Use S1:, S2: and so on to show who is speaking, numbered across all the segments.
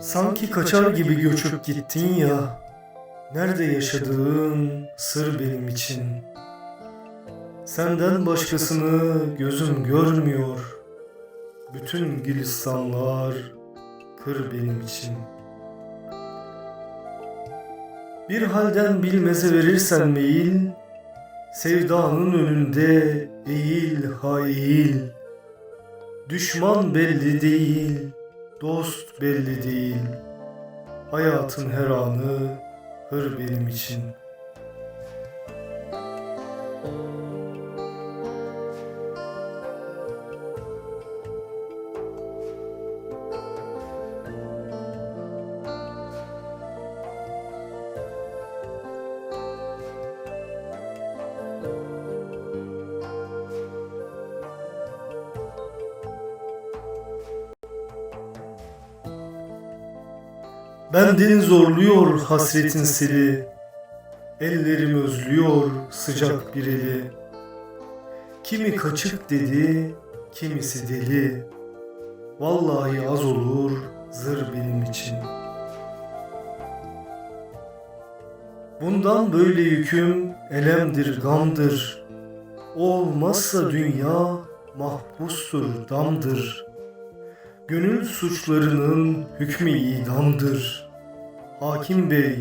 S1: Sanki kaçar gibi göçüp gittin ya. Nerede yaşadığın sır benim için. Senden başkasını gözüm görmüyor. Bütün gülistanlar kır benim için. Bir halden bilmeze verirsen meyil, sevdanın önünde eğil ha eğil. Düşman belli değil, dost belli değil. Hayatın her anı hır benim için. Benden zorluyor hasretin seli, Ellerim özlüyor sıcak bir eli. Kimi kaçık dedi, kimisi deli. Vallahi az olur zır benim için. Bundan böyle yüküm elemdir, gamdır. O olmazsa dünya mahpustur, damdır. Gönül suçlarının hükmü idamdır. Hakim bey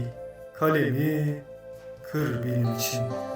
S1: kalemi kır benim için.''